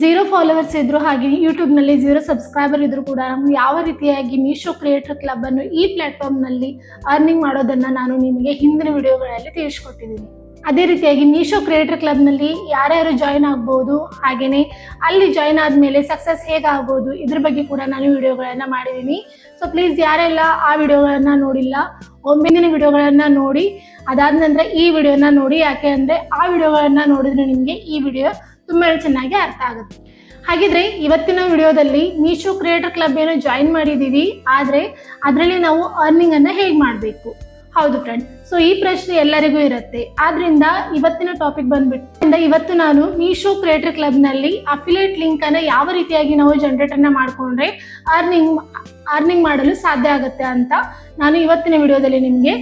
Zero followers ಇದ್ರು ಹಾಗೆ ಯೂಟ್ಯೂಬ್ನಲ್ಲಿ ಝೀರೋ ಸಬ್ಸ್ಕ್ರೈಬರ್ ಇದ್ರು ಕೂಡ ನಾವು ಯಾವ ರೀತಿಯಾಗಿ ಮೀಶೋ ಕ್ರಿಯೇಟರ್ ಕ್ಲಬ್ ಅನ್ನು ಈ ಪ್ಲಾಟ್ಫಾರ್ಮ್ನಲ್ಲಿ ಅರ್ನಿಂಗ್ ಮಾಡೋದನ್ನ ನಾನು ನಿಮಗೆ ಹಿಂದಿನ ವಿಡಿಯೋಗಳಲ್ಲಿ ತಿಳಿಸ್ಕೊಟ್ಟಿದ್ದೀನಿ. ಅದೇ ರೀತಿಯಾಗಿ ಮೀಶೋ ಕ್ರಿಯೇಟರ್ ಕ್ಲಬ್ನಲ್ಲಿ ಯಾರ್ಯಾರು ಜಾಯಿನ್ ಆಗ್ಬೋದು, ಹಾಗೆಯೇ ಅಲ್ಲಿ ಜಾಯಿನ್ ಆದಮೇಲೆ ಸಕ್ಸಸ್ ಹೇಗಾಗ್ಬೋದು, ಇದ್ರ ಬಗ್ಗೆ ಕೂಡ ನಾನು ವಿಡಿಯೋಗಳನ್ನು ಮಾಡಿದ್ದೀನಿ. ಸೊ ಪ್ಲೀಸ್ ಯಾರೆಲ್ಲ ಆ ವಿಡಿಯೋಗಳನ್ನು ನೋಡಿಲ್ಲ ಒಮ್ಮೆಂದಿನ ವಿಡಿಯೋಗಳನ್ನು ನೋಡಿ, ಅದಾದ ನಂತರ ಈ ವಿಡಿಯೋನ ನೋಡಿ, ಯಾಕೆ ಅಂದರೆ ಆ ವಿಡಿಯೋಗಳನ್ನು ನೋಡಿದ್ರೆ ನಿಮಗೆ ಈ ವಿಡಿಯೋ ತುಂಬಾ ಚೆನ್ನಾಗಿ ಅರ್ಥ ಆಗುತ್ತೆ. ಹಾಗಿದ್ರೆ ಇವತ್ತಿನ ವಿಡಿಯೋದಲ್ಲಿ ಮೀಶೋ ಕ್ರಿಯೇಟರ್ ಕ್ಲಬ್ ಏನೋ ಜಾಯಿನ್ ಮಾಡಿದ್ದೀವಿ. ಆದರೆ ಅದರಲ್ಲಿ ನಾವು ಅರ್ನಿಂಗ್ ಅನ್ನ ಹೇಗೆ ಮಾಡಬೇಕು? ಹೌದು ಫ್ರೆಂಡ್ ಸೊ ಈ ಪ್ರಶ್ನೆ ಎಲ್ಲರಿಗೂ ಇರುತ್ತೆ. ಆದ್ರಿಂದ ಇವತ್ತಿನ ಟಾಪಿಕ್ ಬಂದ್ಬಿಟ್ಟು ಇವತ್ತು ನಾನು ಮೀಶೋ ಕ್ರಿಯೇಟರ್ ಕ್ಲಬ್ನಲ್ಲಿ ಅಫಿಲೇಟ್ ಲಿಂಕ್ ಅನ್ನ ಯಾವ ರೀತಿಯಾಗಿ ನಾವು ಜನರೇಟ್ ಅನ್ನ ಮಾಡ್ಕೊಂಡ್ರೆ ಅರ್ನಿಂಗ್ ಅರ್ನಿಂಗ್ ಮಾಡಲು ಸಾಧ್ಯ ಆಗುತ್ತೆ ಅಂತ ನಾನು ಇವತ್ತಿನ ವಿಡಿಯೋದಲ್ಲಿ ನಿಮಗೆ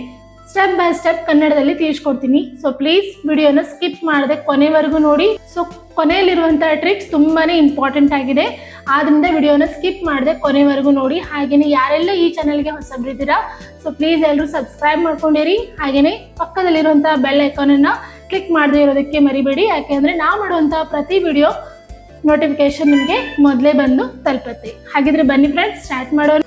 ಸ್ಟೆಪ್ ಬೈ ಸ್ಟೆಪ್ ಕನ್ನಡದಲ್ಲಿ ತಿಳಿಸ್ಕೊಡ್ತೀನಿ. ಸೊ ಪ್ಲೀಸ್ ವಿಡಿಯೋನ ಸ್ಕಿಪ್ ಮಾಡದೆ ಕೊನೆವರೆಗೂ ನೋಡಿ. ಸೊ ಕೊನೆಯಲ್ಲಿರುವಂತಹ ಟ್ರಿಕ್ಸ್ ತುಂಬಾನೇ ಇಂಪಾರ್ಟೆಂಟ್ ಆಗಿದೆ. ಆದ್ರಿಂದ ವಿಡಿಯೋನ ಸ್ಕಿಪ್ ಮಾಡದೆ ಕೊನೆವರೆಗೂ ನೋಡಿ. ಹಾಗೇನೆ ಯಾರೆಲ್ಲ ಈ ಚಾನಲ್ಗೆ ಹೊಸಬ್ರಿದ್ದೀರಾ ಸೊ ಪ್ಲೀಸ್ ಎಲ್ಲರೂ ಸಬ್ಸ್ಕ್ರೈಬ್ ಮಾಡ್ಕೊಂಡಿರಿ. ಹಾಗೇನೆ ಪಕ್ಕದಲ್ಲಿರುವಂತಹ ಬೆಲ್ ಐಕಾನ್ ಅನ್ನ ಕ್ಲಿಕ್ ಮಾಡದೇ ಇರೋದಕ್ಕೆ ಮರಿಬೇಡಿ. ಯಾಕೆಂದ್ರೆ ನಾವು ಮಾಡುವಂತಹ ಪ್ರತಿ ವಿಡಿಯೋ ನೋಟಿಫಿಕೇಶನ್ ನಿಮಗೆ ಮೊದಲೇ ಬಂದು ತಲುಪುತ್ತೆ. ಹಾಗಿದ್ರೆ ಬನ್ನಿ ಫ್ರೆಂಡ್ಸ್ ಸ್ಟಾರ್ಟ್ ಮಾಡೋಣ.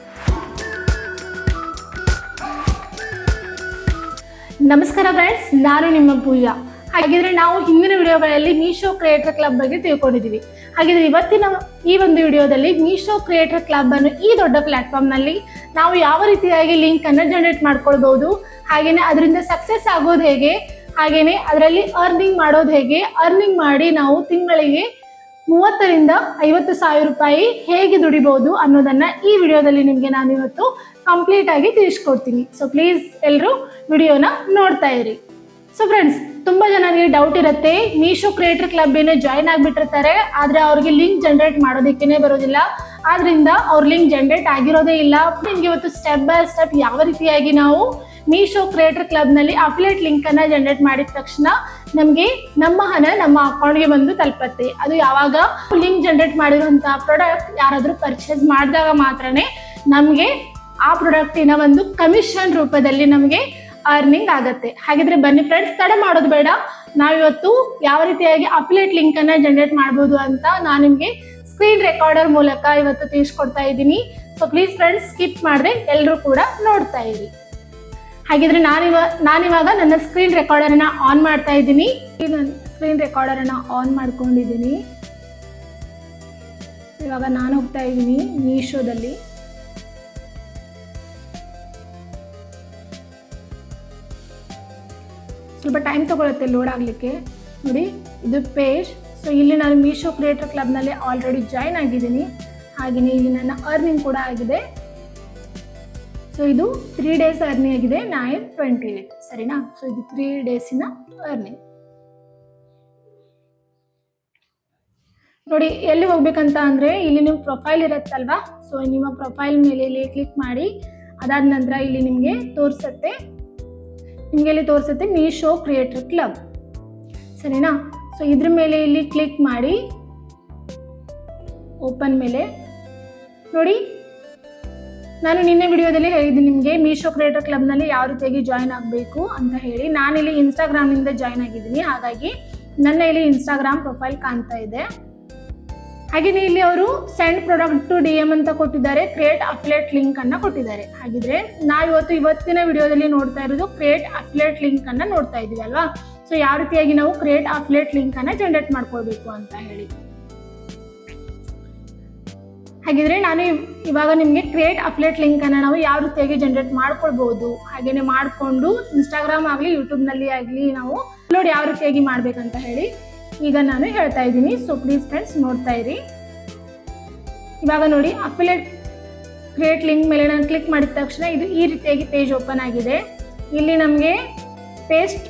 ನಮಸ್ಕಾರ ಫ್ರೆಂಡ್ಸ್ ನಾನು ನಿಮ್ಮ ಪೂಜಾ. ಹಾಗಿದ್ರೆ ನಾವು ಹಿಂದಿನ ವಿಡಿಯೋಗಳಲ್ಲಿ ಮೀಶೋ ಕ್ರಿಯೇಟರ್ ಕ್ಲಬ್ ಬಗ್ಗೆ ತಿಳ್ಕೊಂಡಿದ್ದೀವಿ. ಹಾಗಿದ್ರೆ ಇವತ್ತಿನ ಈ ಒಂದು ವಿಡಿಯೋದಲ್ಲಿ ಮೀಶೋ ಕ್ರಿಯೇಟರ್ ಕ್ಲಬ್ ಅನ್ನು ಈ ದೊಡ್ಡ ಪ್ಲಾಟ್ಫಾರ್ಮ್ನಲ್ಲಿ ನಾವು ಯಾವ ರೀತಿಯಾಗಿ ಲಿಂಕ್ ಅನ್ನು ಜನರೇಟ್ ಮಾಡ್ಕೊಳ್ಬಹುದು, ಹಾಗೇನೆ ಅದರಿಂದ ಸಕ್ಸಸ್ ಆಗೋದು ಹೇಗೆ, ಹಾಗೇನೆ ಅದರಲ್ಲಿ ಅರ್ನಿಂಗ್ ಮಾಡೋದು ಹೇಗೆ ಅರ್ನಿಂಗ್ ಮಾಡಿ ನಾವು ತಿಂಗಳಿಗೆ ಮೂವತ್ತರಿಂದ ಐವತ್ತು ಸಾವಿರ ರೂಪಾಯಿ ಹೇಗೆ ದುಡಿಬಹುದು ಅನ್ನೋದನ್ನ ಈ ವಿಡಿಯೋದಲ್ಲಿ ನಿಮಗೆ ನಾನು ಇವತ್ತು ಕಂಪ್ಲೀಟ್ ಆಗಿ ತಿಳಿಸ್ಕೊಡ್ತೀನಿ. ಸೊ ಪ್ಲೀಸ್ ಎಲ್ಲರೂ ವಿಡಿಯೋನ ನೋಡ್ತಾ ಇರಿ. ಸೊ ಫ್ರೆಂಡ್ಸ್ ತುಂಬಾ ಜನರಿಗೆ ಡೌಟ್ ಇರುತ್ತೆ. ಮೀಶೋ ಕ್ರಿಯೇಟರ್ ಕ್ಲಬ್ ಏನೋ ಜಾಯಿನ್ ಆಗ್ಬಿಟ್ಟಿರ್ತಾರೆ, ಆದ್ರೆ ಅವ್ರಿಗೆ ಲಿಂಕ್ ಜನರೇಟ್ ಮಾಡೋದಕ್ಕೇನೆ ಬರೋದಿಲ್ಲ. ಆದ್ರಿಂದ ಅವ್ರ ಲಿಂಕ್ ಜನರೇಟ್ ಆಗಿರೋದೇ ಇಲ್ಲ. ನಿಮ್ಗೆ ಇವತ್ತು ಸ್ಟೆಪ್ ಬೈ ಸ್ಟೆಪ್ ಯಾವ ರೀತಿಯಾಗಿ ನಾವು ಮೀಶೋ ಕ್ರಿಯೇಟರ್ ಕ್ಲಬ್ನಲ್ಲಿ ಅಫಿಲೇಟ್ ಲಿಂಕ್ ಅನ್ನ ಜನರೇಟ್ ಮಾಡಿದ ತಕ್ಷಣ ನಮಗೆ ನಮ್ಮ ಹಣ ನಮ್ಮ ಅಕೌಂಟ್ಗೆ ಬಂದು ತಲುಪತ್ತೆ. ಅದು ಯಾವಾಗ ಲಿಂಕ್ ಜನರೇಟ್ ಮಾಡಿರುವಂತಹ ಪ್ರಾಡಕ್ಟ್ ಯಾರಾದ್ರೂ ಪರ್ಚೇಸ್ ಮಾಡಿದಾಗ ಮಾತ್ರನೇ ನಮಗೆ ಆ ಪ್ರಾಡಕ್ಟಿನ ಒಂದು ಕಮಿಷನ್ ರೂಪದಲ್ಲಿ ನಮಗೆ ಅರ್ನಿಂಗ್ ಆಗತ್ತೆ. ಹಾಗಿದ್ರೆ ಬನ್ನಿ ಫ್ರೆಂಡ್ಸ್ ತಡ ಮಾಡೋದು ಬೇಡ. ನಾವಿವತ್ತು ಯಾವ ರೀತಿಯಾಗಿ ಅಫಿಲೇಟ್ ಲಿಂಕ್ ಅನ್ನ ಜನರೇಟ್ ಮಾಡ್ಬೋದು ಅಂತ ನಾನು ನಿಮಗೆ ಸ್ಕ್ರೀನ್ ರೆಕಾರ್ಡರ್ ಮೂಲಕ ಇವತ್ತು ತಿಳಿಸ್ಕೊಡ್ತಾ ಇದ್ದೀನಿ. ಸೊ ಪ್ಲೀಸ್ ಫ್ರೆಂಡ್ಸ್ ಸ್ಕಿಪ್ ಮಾಡದೆ ಎಲ್ಲರೂ ಕೂಡ ನೋಡ್ತಾ ಇರಿ. ಹಾಗಿದ್ರೆ ನಾನಿವ, ನಾನಿವಾಗ ನನ್ನ ಸ್ಕ್ರೀನ್ ರೆಕಾರ್ಡರನ್ನು ಆನ್ ಮಾಡ್ತಾ ಇದ್ದೀನಿ. ಸ್ಕ್ರೀನ್ ರೆಕಾರ್ಡರನ್ನು ಆನ್ ಮಾಡ್ಕೊಂಡಿದ್ದೀನಿ. ಇವಾಗ ನಾನು ಹೋಗ್ತಾ ಇದ್ದೀನಿ ಮೀಶೋದಲ್ಲಿ ಸ್ವಲ್ಪ ಟೈಮ್ ತಗೊಳುತ್ತೆ ಲೋಡ್ ಆಗಲಿಕ್ಕೆ. ನೋಡಿ, ಇದು ಪೇಜ್ ಸೊ ಇಲ್ಲಿ ನಾನು ಮೀಶೋ ಕ್ರಿಯೇಟರ್ ಕ್ಲಬ್ನಲ್ಲಿ ಆಲ್ರೆಡಿ ಜಾಯ್ನ್ ಆಗಿದ್ದೀನಿ. ಹಾಗೆಯೇ ಇಲ್ಲಿ ನನ್ನ ಅರ್ನಿಂಗ್ ಕೂಡ ಆಗಿದೆ. ಸೊ ಇದು ತ್ರೀ ಡೇಸ್ ಅರ್ನಿ ಆಗಿದೆ ನೈನ್ ಟ್ವೆಂಟಿ ಏಟ್ ಸರಿನಾ? ಸೊ ಇದು ತ್ರೀ ಡೇಸಿನ ಅರ್ನಿ ನೋಡಿ, ಎಲ್ಲಿ ಹೋಗ್ಬೇಕಂತ ಅಂದರೆ, ಇಲ್ಲಿ ನಿಮ್ಮ ಪ್ರೊಫೈಲ್ ಇರತ್ತಲ್ವಾ? ಸೊ ನಿಮ್ಮ ಪ್ರೊಫೈಲ್ ಮೇಲೆ ಇಲ್ಲಿ ಕ್ಲಿಕ್ ಮಾಡಿ, ಅದಾದ ನಂತರ ಇಲ್ಲಿ ನಿಮಗೆ ತೋರಿಸುತ್ತೆ. ನಿಮಗೆ ಇಲ್ಲಿ ತೋರಿಸುತ್ತೆ ಮೀಶೋ ಕ್ರಿಯೇಟರ್ ಕ್ಲಬ್ ಸರಿನಾ? ಸೊ ಇದ್ರ ಮೇಲೆ ಇಲ್ಲಿ ಕ್ಲಿಕ್ ಮಾಡಿ ಓಪನ್ ಮೇಲೆ. ನೋಡಿ ನಾನು ನಿನ್ನೆ ವಿಡಿಯೋದಲ್ಲಿ ಹೇಳಿದ್ದೀನಿ, ನಿಮಗೆ ಮೀಶೋ ಕ್ರಿಯೇಟರ್ ಕ್ಲಬ್ನಲ್ಲಿ ಯಾವ ರೀತಿಯಾಗಿ ಜಾಯ್ನ್ ಆಗಬೇಕು ಅಂತ ಹೇಳಿ. ನಾನಿಲ್ಲಿ ಇನ್ಸ್ಟಾಗ್ರಾಮ್ನಿಂದ ಜಾಯ್ನ್ ಆಗಿದ್ದೀನಿ, ಹಾಗಾಗಿ ನನ್ನ ಇಲ್ಲಿ ಇನ್ಸ್ಟಾಗ್ರಾಮ್ ಪ್ರೊಫೈಲ್ ಕಾಣ್ತಾ ಇದೆ. ಹಾಗೆಯೇ ಇಲ್ಲಿ ಅವರು send product to D M ಅಂತ ಕೊಟ್ಟಿದ್ದಾರೆ ಕ್ರಿಯೇಟ್ ಅಫ್ಲೇಟ್ ಲಿಂಕ್ ಅನ್ನು ಕೊಟ್ಟಿದ್ದಾರೆ. ಹಾಗಿದ್ರೆ ನಾವಿವತ್ತು ಇವತ್ತಿನ ವಿಡಿಯೋದಲ್ಲಿ ನೋಡ್ತಾ ಇರೋದು ಕ್ರಿಯೇಟ್ ಅಫ್ಲೇಟ್ ಲಿಂಕ್ ಅನ್ನ ನೋಡ್ತಾ ಇದೀವಿ ಅಲ್ವಾ? ಸೊ ಯಾವ ರೀತಿಯಾಗಿ ನಾವು ಕ್ರಿಯೇಟ್ ಅಫ್ಲೇಟ್ ಲಿಂಕ್ ಅನ್ನ ಜನರೇಟ್ ಮಾಡ್ಕೊಳ್ಬೇಕು ಅಂತ ಹೇಳಿ. ಹಾಗಿದ್ರೆ ನಾನು ಇವ್- ಇವಾಗ ನಿಮಗೆ ಕ್ರಿಯೇಟ್ ಅಫ್ಲೇಟ್ ಲಿಂಕ್ ಅನ್ನ ನಾವು ಯಾವ ರೀತಿಯಾಗಿ ಜನರೇಟ್ ಮಾಡ್ಕೊಳ್ಬಹುದು ಹಾಗೇನೆ ಮಾಡಿಕೊಂಡು ಇನ್ಸ್ಟಾಗ್ರಾಮ್ ಆಗಲಿ ಯೂಟ್ಯೂಬ್ನಲ್ಲಿ ಆಗಲಿ ನಾವು ಅಪ್ಲೋಡ್ ಯಾವ ರೀತಿಯಾಗಿ ಮಾಡ್ಬೇಕಂತ ಹೇಳಿ ಈಗ ನಾನು ಹೇಳ್ತಾ ಇದ್ದೀನಿ. ಸೊ ಪ್ಲೀಸ್ ಫ್ರೆಂಡ್ಸ್ ನೋಡ್ತಾ ಇರಿ. ಇವಾಗ ನೋಡಿ ಅಫಿಲೇಟ್ ಕ್ರಿಯೇಟ್ ಲಿಂಕ್ ಮೇಲೆ ನಾನು ಕ್ಲಿಕ್ ಮಾಡಿದ ತಕ್ಷಣ ಇದು ಈ ರೀತಿಯಾಗಿ ಪೇಜ್ ಓಪನ್ ಆಗಿದೆ. ಇಲ್ಲಿ ನಮಗೆ paste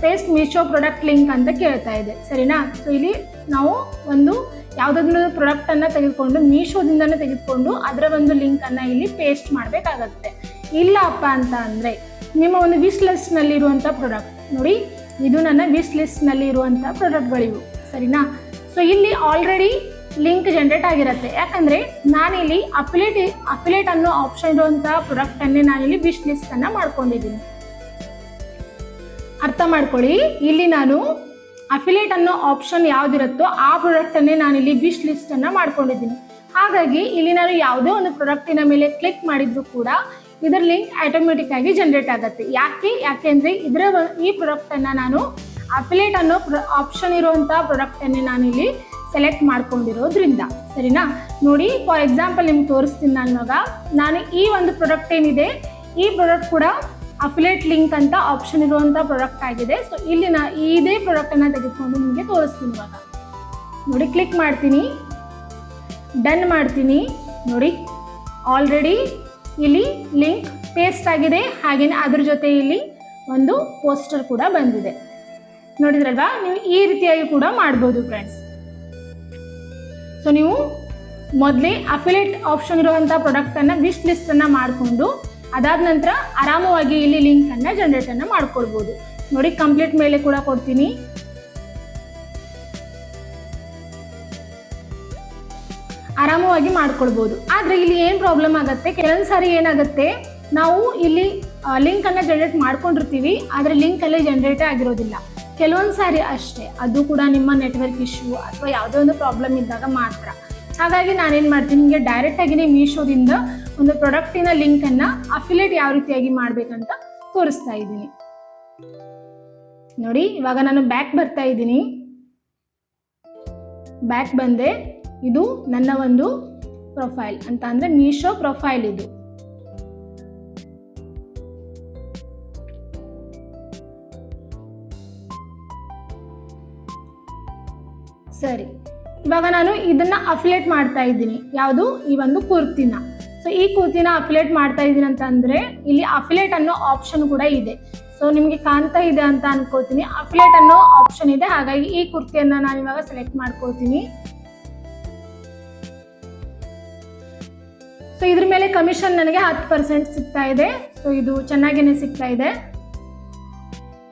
paste Meesho product link ಅಂತ ಕೇಳ್ತಾ ಇದೆ. ಸರಿನಾ? ಸೊ ಇಲ್ಲಿ ನಾವು ಒಂದು ಯಾವುದಾದ್ರೂ ಪ್ರಾಡಕ್ಟನ್ನು ತೆಗೆದುಕೊಂಡು, ಮೀಶೋದಿಂದನೇ ತೆಗೆದುಕೊಂಡು ಅದರ ಒಂದು ಲಿಂಕನ್ನು ಇಲ್ಲಿ ಪೇಸ್ಟ್ ಮಾಡಬೇಕಾಗತ್ತೆ. ಇಲ್ಲಪ್ಪ ಅಂತ ಅಂದರೆ ನಿಮ್ಮ ಒಂದು ವಿಶ್ ಲಿಸ್ಟ್ನಲ್ಲಿರುವಂಥ ಪ್ರಾಡಕ್ಟ್ ನೋಡಿ, ಇದು ನನ್ನ ವಿಶ್ ಲಿಸ್ಟ್ನಲ್ಲಿ ಇರುವಂಥ ಪ್ರಾಡಕ್ಟ್ಗಳಿವು ಸರಿನಾ? ಸೊ ಇಲ್ಲಿ ಆಲ್ರೆಡಿ ಲಿಂಕ್ ಜನ್ರೇಟ್ ಆಗಿರುತ್ತೆ. ಯಾಕಂದರೆ ನಾನಿಲ್ಲಿ ಅಫಿಲೇಟ್ ಅಫಿಲೇಟ್ ಅನ್ನೋ ಆಪ್ಷನ್ ಇರುವಂಥ ಪ್ರಾಡಕ್ಟನ್ನೇ ನಾನಿಲ್ಲಿ ವಿಶ್ ಲಿಸ್ಟನ್ನು ಮಾಡ್ಕೊಂಡಿದ್ದೀನಿ. ಅರ್ಥ ಮಾಡ್ಕೊಳ್ಳಿ. ಇಲ್ಲಿ ನಾನು ಅಫಿಲೇಟ್ ಅನ್ನೋ ಆಪ್ಷನ್ ಯಾವ್ದಿರುತ್ತೋ ಆ ಪ್ರಾಡಕ್ಟನ್ನೇ ನಾನು ಇಲ್ಲಿ ವಿಶ್ ಲಿಸ್ಟನ್ನು ಮಾಡ್ಕೊಂಡಿದ್ದೀನಿ. ಹಾಗಾಗಿ ಇಲ್ಲಿ ನಾನು ಯಾವುದೇ ಒಂದು ಪ್ರಾಡಕ್ಟಿನ ಮೇಲೆ ಕ್ಲಿಕ್ ಮಾಡಿದ್ರು ಕೂಡ ಇದರ ಲಿಂಕ್ ಆಟೋಮೆಟಿಕ್ ಆಗಿ ಜನರೇಟ್ ಆಗುತ್ತೆ. ಯಾಕೆ? ಯಾಕೆ ಇದರ ಈ ಪ್ರಾಡಕ್ಟನ್ನು ನಾನು ಅಫಿಲೇಟ್ ಅನ್ನೋ ಆಪ್ಷನ್ ಇರುವಂಥ ಪ್ರಾಡಕ್ಟನ್ನೇ ನಾನು ಇಲ್ಲಿ ಸೆಲೆಕ್ಟ್ ಮಾಡ್ಕೊಂಡಿರೋದ್ರಿಂದ. ಸರಿನಾ? ನೋಡಿ ಫಾರ್ ಎಕ್ಸಾಂಪಲ್ ನಿಮ್ಗೆ ತೋರಿಸ್ತೀನಿ ನಾನು ನಾನು ಈ ಒಂದು ಪ್ರಾಡಕ್ಟ್ ಏನಿದೆ, ಈ ಪ್ರಾಡಕ್ಟ್ ಕೂಡ ಅಫಿಲೇಟ್ ಲಿಂಕ್ ಅಂತ ಆಪ್ಷನ್ ಇರುವಂಥ ಪ್ರಾಡಕ್ಟ್ ಆಗಿದೆ. ಸೊ ಇಲ್ಲಿ ನಾ ಇದೇ ಪ್ರಾಡಕ್ಟನ್ನು ತೆಗೆದುಕೊಂಡು ನಿಮಗೆ ತೋರಿಸ್ತೀನಿ ಇವಾಗ. ನೋಡಿ ಕ್ಲಿಕ್ ಮಾಡ್ತೀನಿ. ಡನ್ ಮಾಡ್ತೀನಿ. ನೋಡಿ ಆಲ್ರೆಡಿ ಇಲ್ಲಿ ಲಿಂಕ್ ಪೇಸ್ಟ್ ಆಗಿದೆ. ಹಾಗೆಯೇ ಅದ್ರ ಜೊತೆ ಇಲ್ಲಿ ಒಂದು ಪೋಸ್ಟರ್ ಕೂಡ ಬಂದಿದೆ. ನೋಡಿದ್ರಲ್ವಾ? ನೀವು ಈ ರೀತಿಯಾಗಿ ಕೂಡ ಮಾಡ್ಬೋದು ಫ್ರೆಂಡ್ಸ್ ಸೊ ನೀವು ಮೊದಲೇ ಅಫಿಲೇಟ್ ಆಪ್ಷನ್ ಇರುವಂಥ ಪ್ರಾಡಕ್ಟನ್ನು ವಿಶ್ ಲಿಸ್ಟನ್ನು ಮಾಡಿಕೊಂಡು ಅದಾದ ನಂತರ ಆರಾಮವಾಗಿ ಇಲ್ಲಿ ಲಿಂಕನ್ನು ಜನ್ರೇಟನ್ನು ಮಾಡ್ಕೊಳ್ಬೋದು. ನೋಡಿ ಕಂಪ್ಲೀಟ್ ಮೇಲೆ ಕೂಡ ಕೊಡ್ತೀನಿ. ಆರಾಮವಾಗಿ ಮಾಡ್ಕೊಳ್ಬೋದು. ಆದರೆ ಇಲ್ಲಿ ಏನು ಪ್ರಾಬ್ಲಮ್ ಆಗುತ್ತೆ? ಕೆಲವೊಂದು ಸಾರಿ ಏನಾಗುತ್ತೆ? ನಾವು ಇಲ್ಲಿ ಲಿಂಕನ್ನು ಜನರೇಟ್ ಮಾಡ್ಕೊಂಡಿರ್ತೀವಿ, ಆದರೆ ಲಿಂಕ್ ಅಲ್ಲಿ ಜನರೇಟ್ ಆಗಿರೋದಿಲ್ಲ. ಕೆಲವೊಂದು ಸಾರಿ ಅಷ್ಟೇ. ಅದು ಕೂಡ ನಿಮ್ಮ ನೆಟ್ವರ್ಕ್ ಇಶ್ಯೂ ಅಥವಾ ಯಾವುದೋ ಒಂದು ಪ್ರಾಬ್ಲಮ್ ಇದ್ದಾಗ ಮಾತ್ರ. ಹಾಗಾಗಿ ನಾನೇನು ಮಾಡ್ತೀನಿ? ನಿಮಗೆ ಡೈರೆಕ್ಟಾಗಿನೇ ಮೀಶೋದಿಂದ ಒಂದು ಪ್ರಾಡಕ್ಟಿನ ಲಿಂಕನ್ನು ಅಫಿಲೇಟ್ ಯಾವ ರೀತಿಯಾಗಿ ಮಾಡಬೇಕಂತ ತೋರಿಸ್ತಾ ಇದ್ದೀನಿ. ನೋಡಿ, ಇವಾಗ ನಾನು ಬ್ಯಾಕ್ ಬರ್ತಾ ಇದ್ದೀನಿ. ಬ್ಯಾಕ್ ಬಂದೆ. ಇದು ನನ್ನ ಒಂದು ಪ್ರೊಫೈಲ್ ಅಂತ ಅಂದ್ರೆ ಮೀಶೋ ಪ್ರೊಫೈಲ್ ಇದು. ಸರಿ, ಇವಾಗ ನಾನು ಇದನ್ನ ಅಫಿಲೇಟ್ ಮಾಡ್ತಾ ಇದ್ದೀನಿ. ಯಾವುದು? ಈ ಒಂದು ಕುರ್ತಿನ. ಸೊ ಈ ಕುರ್ತಿನ ಅಫಿಲೇಟ್ ಮಾಡ್ತಾ ಇದ್ದೀನಿ ಅಂತ ಅಂದ್ರೆ ಇಲ್ಲಿ ಅಫಿಲೇಟ್ ಅನ್ನೋ ಆಪ್ಷನ್ ಕೂಡ ಇದೆ. ಸೊ ನಿಮಗೆ ಕಾಣ್ತಾ ಇದೆ ಅಂತ ಅನ್ಕೋತೀನಿ ಅಫಿಲೇಟ್ ಅನ್ನೋ ಆಪ್ಷನ್ ಇದೆ. ಹಾಗಾಗಿ ಈ ಕುರ್ತಿಯನ್ನ ನಾನು ಇವಾಗ ಸೆಲೆಕ್ಟ್ ಮಾಡ್ಕೋತೀನಿ ಸೊ ಇದ್ರ ಮೇಲೆ ಕಮಿಷನ್ ನನಗೆ ಹತ್ತು ಪರ್ಸೆಂಟ್ ಸಿಗ್ತಾ ಇದೆ. ಸೊ ಇದು ಚೆನ್ನಾಗೇನೆ ಸಿಗ್ತಾ ಇದೆ.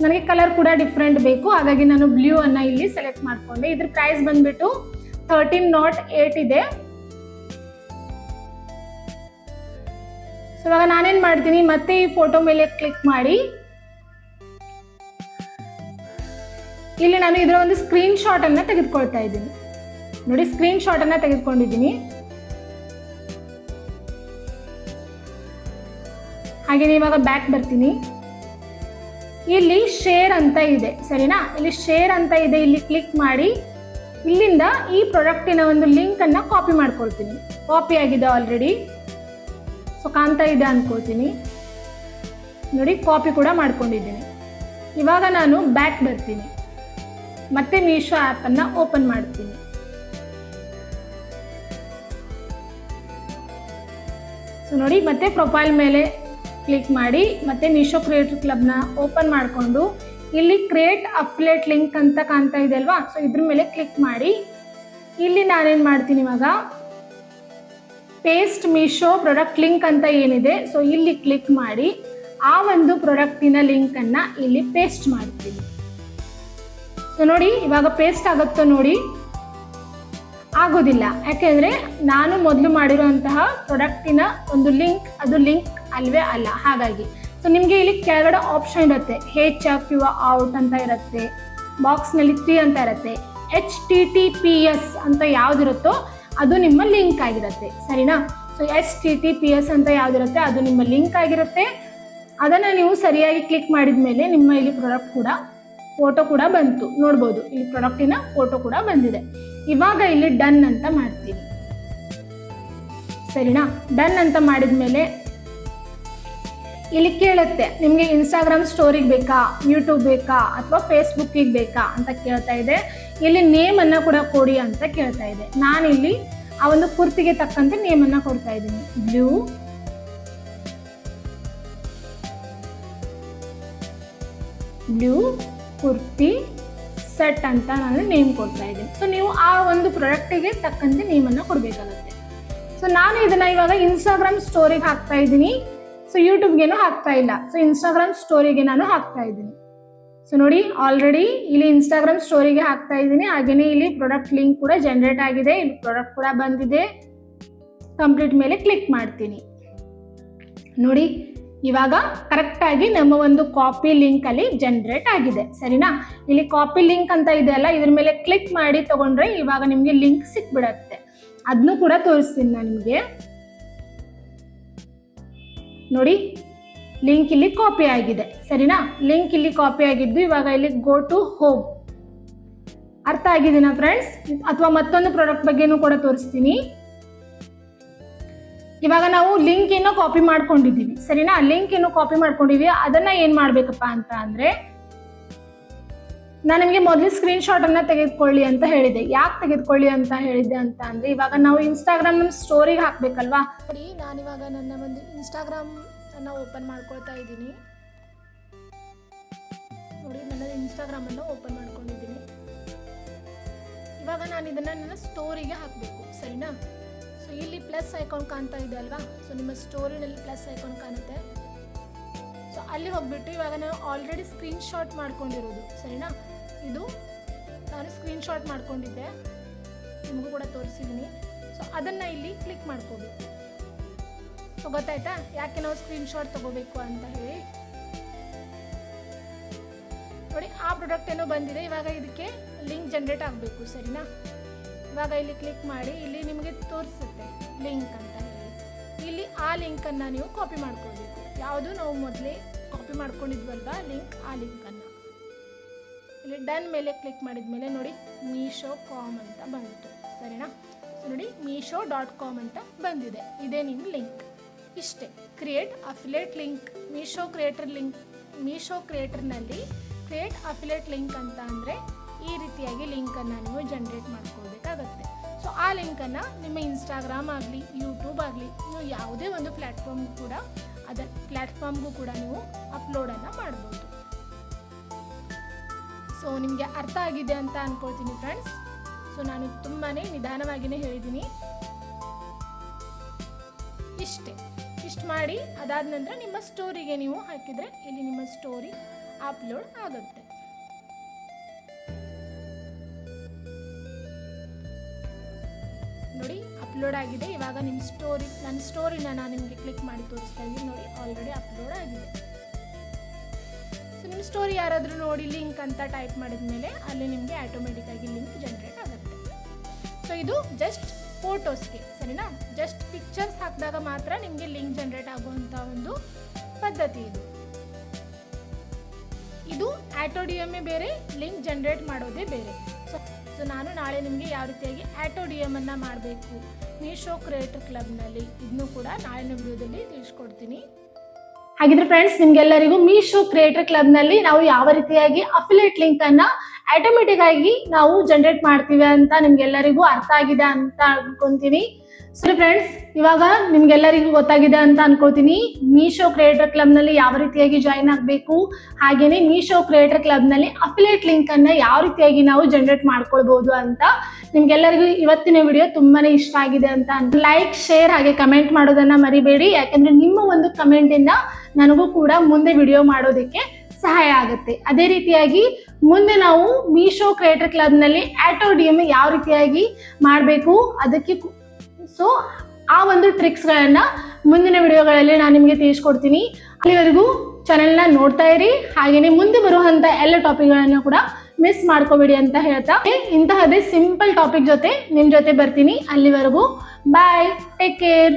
ನನಗೆ ಕಲರ್ ಕೂಡ ಡಿಫ್ರೆಂಟ್ ಬೇಕು. ಹಾಗಾಗಿ ನಾನು ಬ್ಲೂ ಅನ್ನ ಇಲ್ಲಿ ಸೆಲೆಕ್ಟ್ ಮಾಡ್ಕೊಂಡೆ. ಇದ್ರ ಪ್ರೈಸ್ ಬಂದ್ಬಿಟ್ಟು ಥರ್ಟೀನ್ ನಾಟ್ ಏಟ್ ಇದೆ. ಸೊ ಇವಾಗ ನಾನೇನ್ ಮಾಡ್ತೀನಿ, ಮತ್ತೆ ಈ ಫೋಟೋ ಮೇಲೆ ಕ್ಲಿಕ್ ಮಾಡಿ. ಇಲ್ಲಿ ನಾನು ಇದರ ಒಂದು ಸ್ಕ್ರೀನ್ ಶಾಟ್ ಅನ್ನ ತೆಗೆದುಕೊಳ್ತಾ ಇದ್ದೀನಿ. ನೋಡಿ ಸ್ಕ್ರೀನ್ ಶಾಟ್ ಅನ್ನ ತೆಗೆದುಕೊಂಡಿದ್ದೀನಿ. ಹಾಗೆ ಇವಾಗ ಬ್ಯಾಕ್ ಬರ್ತೀನಿ. ಇಲ್ಲಿ ಶೇರ್ ಅಂತ ಇದೆ, ಸರಿನಾ? ಇಲ್ಲಿ ಶೇರ್ ಅಂತ ಇದೆ, ಇಲ್ಲಿ ಕ್ಲಿಕ್ ಮಾಡಿ. ಇಲ್ಲಿಂದ ಈ ಪ್ರಾಡಕ್ಟಿನ ಒಂದು ಲಿಂಕ್ ಅನ್ನ ಕಾಪಿ ಮಾಡ್ಕೊಳ್ತೀನಿ. ಕಾಪಿ ಆಗಿದೆ ಆಲ್ರೆಡಿ ಸೊ ಕಾಣ್ತಾ ಇದೆ ಅಂದ್ಕೋತೀನಿ ನೋಡಿ ಕಾಪಿ ಕೂಡ ಮಾಡ್ಕೊಂಡಿದ್ದೀನಿ. ಇವಾಗ ನಾನು ಬ್ಯಾಕ್ ಬರ್ತೀನಿ. ಮತ್ತೆ ಮೀಶೋ ಆ್ಯಪನ್ನು ಓಪನ್ ಮಾಡ್ತೀನಿ. ಸೊ ನೋಡಿ, ಮತ್ತೆ ಪ್ರೊಫೈಲ್ ಮೇಲೆ ಕ್ಲಿಕ್ ಮಾಡಿ, ಮತ್ತೆ ಮೀಶೋ ಕ್ರಿಯೇಟರ್ ಕ್ಲಬ್ನ ಓಪನ್ ಮಾಡಿಕೊಂಡು, ಇಲ್ಲಿ ಕ್ರಿಯೇಟ್ ಅಪ್ಲೇಟ್ ಲಿಂಕ್ ಅಂತ ಕಾಣ್ತಾ ಇದೆ ಅಲ್ವಾ? ಸೊ ಇದ್ರ ಮೇಲೆ ಕ್ಲಿಕ್ ಮಾಡಿ. ಇಲ್ಲಿ ನಾನೇನು ಮಾಡ್ತೀನಿ ಇವಾಗ? ಪೇಸ್ಟ್ ಮೀಶೋ ಪ್ರಾಡಕ್ಟ್ ಲಿಂಕ್ ಅಂತ ಏನಿದೆ ಸೊ ಇಲ್ಲಿ ಕ್ಲಿಕ್ ಮಾಡಿ, ಆ ಒಂದು ಪ್ರಾಡಕ್ಟಿನ ಲಿಂಕನ್ನು ಇಲ್ಲಿ ಪೇಸ್ಟ್ ಮಾಡ್ತೀನಿ ಸೊ ನೋಡಿ, ಇವಾಗ ಪೇಸ್ಟ್ ಆಗುತ್ತೋ ನೋಡಿ, ಆಗೋದಿಲ್ಲ. ಯಾಕೆಂದ್ರೆ ನಾನು ಮೊದಲು ಮಾಡಿರುವಂತಹ ಪ್ರಾಡಕ್ಟಿನ ಒಂದು ಲಿಂಕ್ ಅದು ಲಿಂಕ್ ಅಲ್ವೇ ಅಲ್ಲ, ಹಾಗಾಗಿ. ಸೊ ನಿಮಗೆ ಇಲ್ಲಿ ಕೆಳಗಡೆ ಆಪ್ಷನ್ ಇರುತ್ತೆ ಹೆಚ್ ಆಫ್ ಯು ಔಟ್ ಅಂತ ಇರುತ್ತೆ ಬಾಕ್ಸ್ನಲ್ಲಿ ತ್ರೀ ಅಂತ ಇರುತ್ತೆ H T T P S ಅಂತ ಯಾವ್ದಿರುತ್ತೋ ಅದು ನಿಮ್ಮ ಲಿಂಕ್ ಆಗಿರುತ್ತೆ, ಸರಿನಾ? So S T T P S ಅಂತ ಯಾವ್ದಿರುತ್ತೆ, ಅದು ನಿಮ್ಮ ಲಿಂಕ್ ಆಗಿರುತ್ತೆ. ಅದನ್ನು ನೀವು ಸರಿಯಾಗಿ ಕ್ಲಿಕ್ ಮಾಡಿದ ಮೇಲೆ ನಿಮ್ಮ ಇಲ್ಲಿ ಪ್ರಾಡಕ್ಟ್ ಕೂಡ ಫೋಟೋ ಕೂಡ ಬಂತು. ನೋಡ್ಬೋದು, ಇಲ್ಲಿ ಪ್ರಾಡಕ್ಟಿನ ಫೋಟೋ ಕೂಡ ಬಂದಿದೆ. ಇವಾಗ ಇಲ್ಲಿ ಡನ್ ಅಂತ ಮಾಡ್ತೀನಿ ಸರಿನಾ? ಡನ್ ಅಂತ ಮಾಡಿದ ಮೇಲೆ ಇಲ್ಲಿ ಕೇಳುತ್ತೆ, ನಿಮಗೆ ಇನ್ಸ್ಟಾಗ್ರಾಮ್ ಸ್ಟೋರಿಗೆ ಬೇಕಾ ಯೂಟ್ಯೂಬ್ ಬೇಕಾ, ಅಥವಾ ಫೇಸ್ಬುಕ್ಕಿಗೆ ಬೇಕಾ ಅಂತ ಕೇಳ್ತಾ ಇದೆ. ಇಲ್ಲಿ ನೇಮನ್ನು ಕೂಡ ಕೊಡಿ ಅಂತ ಕೇಳ್ತಾ ಇದೆ. ನಾನಿಲ್ಲಿ ಆ ಒಂದು ಕುರ್ತಿಗೆ ತಕ್ಕಂತೆ ನೇಮನ್ನು ಕೊಡ್ತಾ ಇದ್ದೀನಿ. ಬ್ಲೂ ಬ್ಲೂ ಕುರ್ತಿ ಸೆಟ್ ಅಂತ ನಾನು ನೇಮ್ ಕೊಡ್ತಾ ಇದ್ದೀನಿ. ಸೊ ನೀವು ಆ ಒಂದು ಪ್ರಾಡಕ್ಟಿಗೆ ತಕ್ಕಂತೆ ನೇಮನ್ನು ಕೊಡಬೇಕಾಗುತ್ತೆ. ಸೊ ನಾನು ಇದನ್ನ ಇವಾಗ ಇನ್ಸ್ಟಾಗ್ರಾಮ್ ಸ್ಟೋರಿಗೆ ಹಾಕ್ತಾ ಇದ್ದೀನಿ. ಸೊ ಯೂಟ್ಯೂಬ್ಗೇನು ಹಾಕ್ತಾ ಇಲ್ಲ. ಸೊ ಇನ್ಸ್ಟಾಗ್ರಾಮ್ ಸ್ಟೋರಿಗೆ ನಾನು ಹಾಕ್ತಾ ಇದ್ದೀನಿ. ಸೊ ನೋಡಿ ಆಲ್ರೆಡಿ ಇಲ್ಲಿ ಇನ್ಸ್ಟಾಗ್ರಾಮ್ ಸ್ಟೋರಿಗೆ ಹಾಕ್ತಾ ಇದ್ದೀನಿ. ಹಾಗೆಯೇ ಇಲ್ಲಿ ಪ್ರಾಡಕ್ಟ್ ಲಿಂಕ್ ಕೂಡ ಜನರೇಟ್ ಆಗಿದೆ. ಇಲ್ಲಿ ಪ್ರಾಡಕ್ಟ್ ಕೂಡ ಬಂದಿದೆ. ಕಂಪ್ಲೀಟ್ ಮೇಲೆ ಕ್ಲಿಕ್ ಮಾಡ್ತೀನಿ. ನೋಡಿ, ಇವಾಗ ಕರೆಕ್ಟಾಗಿ ನಮ್ಮ ಒಂದು ಕಾಪಿ ಲಿಂಕ್ ಅಲ್ಲಿ ಜನರೇಟ್ ಆಗಿದೆ. ಸರಿನಾ? ಇಲ್ಲಿ ಕಾಪಿ ಲಿಂಕ್ ಅಂತ ಇದೆ ಅಲ್ಲ, ಇದ್ರ ಮೇಲೆ ಕ್ಲಿಕ್ ಮಾಡಿ ತಗೊಂಡ್ರೆ ಇವಾಗ ನಿಮಗೆ ಲಿಂಕ್ ಸಿಕ್ಬಿಡತ್ತೆ. ಅದನ್ನು ಕೂಡ ತೋರಿಸ್ತೀನಿ ನಾನು ನಿಮಗೆ. ನೋಡಿ ಲಿಂಕ್ ಇಲ್ಲಿ ಕಾಪಿ ಆಗಿದೆ. ಸರಿನಾ? ಲಿಂಕ್ ಇಲ್ಲಿ ಕಾಪಿ ಆಗಿದ್ದು ಇವಾಗ ಇಲ್ಲಿ ಗೋ ಟು ಹೋಮ್ ಅರ್ಥ ಆಗಿದೆನಾ ಫ್ರೆಂಡ್ಸ್ ಅಥವಾ ಮತ್ತೊಂದು ಪ್ರಾಡಕ್ಟ್ ಬಗ್ಗೆನೂ ಕೂಡ ತೋರಿಸ್ತೀನಿ. ಇವಾಗ ನಾವು ಲಿಂಕ್ ಏನೋ ಕಾಪಿ ಮಾಡ್ಕೊಂಡಿದ್ದೀವಿ. ಸರಿನಾ? ಲಿಂಕ್ ಏನೋ ಕಾಪಿ ಮಾಡ್ಕೊಂಡಿದ್ದೀವಿ. ಅದನ್ನ ಏನ್ ಮಾಡ್ಬೇಕಪ್ಪ ಅಂತ ಅಂದ್ರೆ ನಾನು ನಿಮಗೆ ಮೊದಲು ಸ್ಕ್ರೀನ್ ಶಾಟ್ ಅನ್ನ ತೆಗೆದುಕೊಳ್ಳಿ ಅಂತ ಹೇಳಿದೆ. ಯಾಕೆ ತೆಗೆದುಕೊಳ್ಳಿ ಅಂತ ಹೇಳಿದ್ದೆ ಅಂತ ಅಂದ್ರೆ ಇವಾಗ ನಾವು ಇನ್ಸ್ಟಾಗ್ರಾಮ್ ನಮ್ಮ ಸ್ಟೋರಿಗೆ ಹಾಕ್ಬೇಕಲ್ವಾ? ನೋಡಿ ಇವಾಗ ನನ್ನ ಒಂದು ಇನ್ಸ್ಟಾಗ್ರಾಮ್ ಅನ್ನ ಓಪನ್ ಮಾಡ್ಕೊಳ್ತಾ ಇದ್ದೀನಿ. ನೋಡಿ, ನನ್ನ ಇನ್ಸ್ಟಾಗ್ರಾಮ್ ಅನ್ನು ಓಪನ್ ಮಾಡ್ಕೊಂಡಿದ್ದೀನಿ. ಇವಾಗ ನಾನು ಇದನ್ನ ನನ್ನ ಸ್ಟೋರಿಗೆ ಹಾಕಬೇಕು, ಸರಿನಾ? ಸೊ ಇಲ್ಲಿ ಪ್ಲಸ್ ಐಕಾನ್ ಕಾಣ್ತಾ ಇದೆ ಅಲ್ವಾ? ಸೊ ನಿಮ್ಮ ಸ್ಟೋರಿನಲ್ಲಿ ಪ್ಲಸ್ ಐಕಾನ್ ಕಾಣುತ್ತೆ. ಸೊ ಅಲ್ಲಿ ಹೋಗ್ಬಿಟ್ಟು ಇವಾಗ ನಾನು ಆಲ್ರೆಡಿ ಸ್ಕ್ರೀನ್ಶಾಟ್ ಮಾಡ್ಕೊಂಡಿರೋದು, ಸರಿನಾ? ಇದು ನಾನು ಸ್ಕ್ರೀನ್ಶಾಟ್ ಮಾಡ್ಕೊಂಡಿದ್ದೆ. ನಿಮಗೂ ಕೂಡ ತೋರಿಸಿದ್ದೀನಿ ಸೊ ಅದನ್ನು ಇಲ್ಲಿ ಕ್ಲಿಕ್ ಮಾಡ್ಕೋಬೇಕು ಸೊ ಗೊತ್ತಾಯ್ತಾ? ಯಾಕೆ ನಾವು ಸ್ಕ್ರೀನ್ಶಾಟ್ ತಗೋಬೇಕು ಅಂತ ಹೇಳಿ. ನೋಡಿ, ಆ ಪ್ರಾಡಕ್ಟ್ ಏನೋ ಬಂದಿದೆ. ಇವಾಗ ಇದಕ್ಕೆ ಲಿಂಕ್ ಜನರೇಟ್ ಆಗಬೇಕು, ಸರಿನಾ? ಇವಾಗ ಇಲ್ಲಿ ಕ್ಲಿಕ್ ಮಾಡಿ, ಇಲ್ಲಿ ನಿಮಗೆ ತೋರಿಸುತ್ತೆ ಲಿಂಕ್ ಅಂತ ಹೇಳಿ. ಇಲ್ಲಿ ಆ ಲಿಂಕನ್ನು ನೀವು ಕಾಪಿ ಮಾಡ್ಕೋಬೇಕು ಯಾವುದು ನಾವು ಮೊದಲೇ ಕಾಪಿ ಮಾಡ್ಕೊಂಡಿದ್ವಲ್ವಾ? ಲಿಂಕ್ ಆ ಲಿಂಕನ್ನು ಇಲ್ಲಿ ಡನ್ ಮೇಲೆ ಕ್ಲಿಕ್ ಮಾಡಿದ ಮೇಲೆ ನೋಡಿ ಮೀಶೋ ಕಾಮ್ ಅಂತ ಬಂತು, ಸರಿನಾ? ಸೊ ನೋಡಿ ಮೀಶೋ ಡಾಟ್ ಕಾಮ್ ಅಂತ ಬಂದಿದೆ. ಇದೇ ನಿಮ್ಮ ಲಿಂಕ್. ಇಷ್ಟೇ, create affiliate link. Meesho creator link, Meesho ಕ್ರಿಯೇಟರ್ನಲ್ಲಿ create affiliate link ಅಂತ ಅಂದರೆ ಈ ರೀತಿಯಾಗಿ ಲಿಂಕನ್ನು ನೀವು ಜನ್ರೇಟ್ ಮಾಡ್ಕೊಳ್ಬೇಕಾಗತ್ತೆ. ಸೊ ಆ ಲಿಂಕನ್ನು ನಿಮ್ಮ ಇನ್ಸ್ಟಾಗ್ರಾಮ್ ಆಗಲಿ ಯೂಟ್ಯೂಬ್ ಆಗಲಿ, ನೀವು ಯಾವುದೇ ಒಂದು ಪ್ಲ್ಯಾಟ್ಫಾರ್ಮ್ ಕೂಡ ಅದರ ಪ್ಲ್ಯಾಟ್ಫಾರ್ಮ್ಗೂ ಕೂಡ ನೀವು ಅಪ್ಲೋಡನ್ನು ಮಾಡ್ಬೋದು. ಸೊ ನಿಮಗೆ ಅರ್ಥ ಆಗಿದೆ ಅಂತ ಅನ್ಕೊಳ್ತೀನಿ ಫ್ರೆಂಡ್ಸ್ ಸೊ ನಾನು ತುಂಬಾ ನಿಧಾನವಾಗಿಯೇ ಹೇಳಿದ್ದೀನಿ. ಇಷ್ಟೇ. ಇಷ್ಟು ಮಾಡಿ ಅದಾದ ನಂತರ ನಿಮ್ಮ ಸ್ಟೋರಿಗೆ ನೀವು ಹಾಕಿದರೆ ಇಲ್ಲಿ ನಿಮ್ಮ ಸ್ಟೋರಿ ಅಪ್ಲೋಡ್ ಆಗುತ್ತೆ. ನೋಡಿ ಅಪ್ಲೋಡ್ ಆಗಿದೆ. ಇವಾಗ ನಿಮ್ಮ ಸ್ಟೋರಿ ನನ್ನ ಸ್ಟೋರಿನ ನಾನು ನಿಮಗೆ ಕ್ಲಿಕ್ ಮಾಡಿ ತೋರಿಸ್ತಾ ಇದ್ದೀನಿ. ನೋಡಿ ಆಲ್ರೆಡಿ ಅಪ್ಲೋಡ್ ಆಗಿದೆ. ಸೊ ನಿಮ್ಮ ಸ್ಟೋರಿ ಯಾರಾದರೂ ನೋಡಿ ಲಿಂಕ್ ಅಂತ ಟೈಪ್ ಮಾಡಿದ ಮೇಲೆ ಅಲ್ಲಿ ನಿಮಗೆ ಆಟೋಮೆಟಿಕ್ಕಾಗಿ ಲಿಂಕ್ ಜನ್ರೇಟ್ ಆಗುತ್ತೆ. ಸೊ ಇದು ಜಸ್ಟ್ ಫೋಟೋಸ್ಗೆ ಸರಿನಾ? ಜಸ್ಟ್ ಪಿಕ್ಚರ್ಸ್ ಹಾಕಿದಾಗ ಮಾತ್ರ ನಿಮಗೆ ಲಿಂಕ್ ಜನ್ರೇಟ್ ಆಗುವಂಥ ಒಂದು ಪದ್ಧತಿ ಇದು. ಇದು ಆಟೋ ಎಂ ಬೇರೆ, ಲಿಂಕ್ ಜನ್ರೇಟ್ ಮಾಡೋದೇ ಬೇರೆ. ಸೊ ಸೊ ನಾನು ನಾಳೆ ನಿಮಗೆ ಯಾವ ರೀತಿಯಾಗಿ ಆಟೋ ಅನ್ನು ಮಾಡಬೇಕು ಮೀಶೋ ಕ್ರಿಯೇಟರ್ ಕ್ಲಬ್ನಲ್ಲಿ ಇದನ್ನು ಕೂಡ ನಾಳಿನ ವಿಡಿಯೋದಲ್ಲಿ ತಿಳಿಸ್ಕೊಡ್ತೀನಿ. ಹಾಗಿದ್ರೆ ಫ್ರೆಂಡ್ಸ್ ನಿಮ್ಗೆಲ್ಲರಿಗೂ ಮೀಶೋ ಕ್ರಿಯೇಟರ್ ಕ್ಲಬ್ನಲ್ಲಿ ನಾವು ಯಾವ ರೀತಿಯಾಗಿ ಅಫಿಲೇಟ್ ಲಿಂಕ್ ಅನ್ನ ಆಟೋಮೆಟಿಕ್ ಆಗಿ ನಾವು ಜನರೇಟ್ ಮಾಡ್ತೀವಿ ಅಂತ ನಿಮ್ಗೆಲ್ಲರಿಗೂ ಅರ್ಥ ಆಗಿದೆ ಅಂತ ಅನ್ಕೊಂತೀನಿ. ಸರಿ ಫ್ರೆಂಡ್ಸ್ ಇವಾಗ ನಿಮ್ಗೆಲ್ಲರಿಗೂ ಗೊತ್ತಾಗಿದೆ ಅಂತ ಅನ್ಕೋತೀನಿ ಮೀಶೋ ಕ್ರಿಯೇಟರ್ ಕ್ಲಬ್ನಲ್ಲಿ ಯಾವ ರೀತಿಯಾಗಿ ಜಾಯಿನ್ ಆಗಬೇಕು? ಹಾಗೇನೆ ಮೀಶೋ ಕ್ರಿಯೇಟರ್ ಕ್ಲಬ್ನಲ್ಲಿ ಅಫಿಲೇಟ್ ಲಿಂಕ್ ಅನ್ನ ಯಾವ ರೀತಿಯಾಗಿ ನಾವು ಜನರೇಟ್ ಮಾಡ್ಕೊಳ್ಬಹುದು ಅಂತ ನಿಮ್ಗೆಲ್ಲರಿಗೂ ಇವತ್ತಿನ ವಿಡಿಯೋ ತುಂಬಾನೇ ಇಷ್ಟ ಆಗಿದೆ ಅಂತ ಲೈಕ್ ಶೇರ್ ಹಾಗೆ ಕಮೆಂಟ್ ಮಾಡೋದನ್ನ ಮರಿಬೇಡಿ. ಯಾಕಂದ್ರೆ ನಿಮ್ಮ ಒಂದು ಕಮೆಂಟ್ ಇಂದ ನನಗೂ ಕೂಡ ಮುಂದೆ ವಿಡಿಯೋ ಮಾಡೋದಕ್ಕೆ ಸಹಾಯ ಆಗುತ್ತೆ. ಅದೇ ರೀತಿಯಾಗಿ ಮುಂದೆ ನಾವು ಮೀಶೋ ಕ್ರಿಯೇಟರ್ ಕ್ಲಬ್ನಲ್ಲಿ ಆಟೋ ಡಿ ಯಾವ ರೀತಿಯಾಗಿ ಮಾಡಬೇಕು? ಅದಕ್ಕೆ ಸೊ ಆ ಒಂದು ಟ್ರಿಕ್ಸ್ಗಳನ್ನು ಮುಂದಿನ ವಿಡಿಯೋಗಳಲ್ಲಿ ನಾನು ನಿಮಗೆ ತಿಳಿಸ್ಕೊಡ್ತೀನಿ. ಅಲ್ಲಿವರೆಗೂ ಚಾನೆಲ್ನ ನೋಡ್ತಾ ಇರಿ. ಹಾಗೆಯೇ ಮುಂದೆ ಬರುವಂಥ ಎಲ್ಲ ಟಾಪಿಕ್ಗಳನ್ನು ಕೂಡ ಮಿಸ್ ಮಾಡ್ಕೋಬೇಡಿ ಅಂತ ಹೇಳ್ತಾ. ಇಂತಹದೇ ಸಿಂಪಲ್ ಟಾಪಿಕ್ ಜೊತೆ ನಿಮ್ಮ ಜೊತೆ ಬರ್ತೀನಿ. ಅಲ್ಲಿವರೆಗೂ ಬಾಯ್ ಟೇಕ್ ಕೇರ್.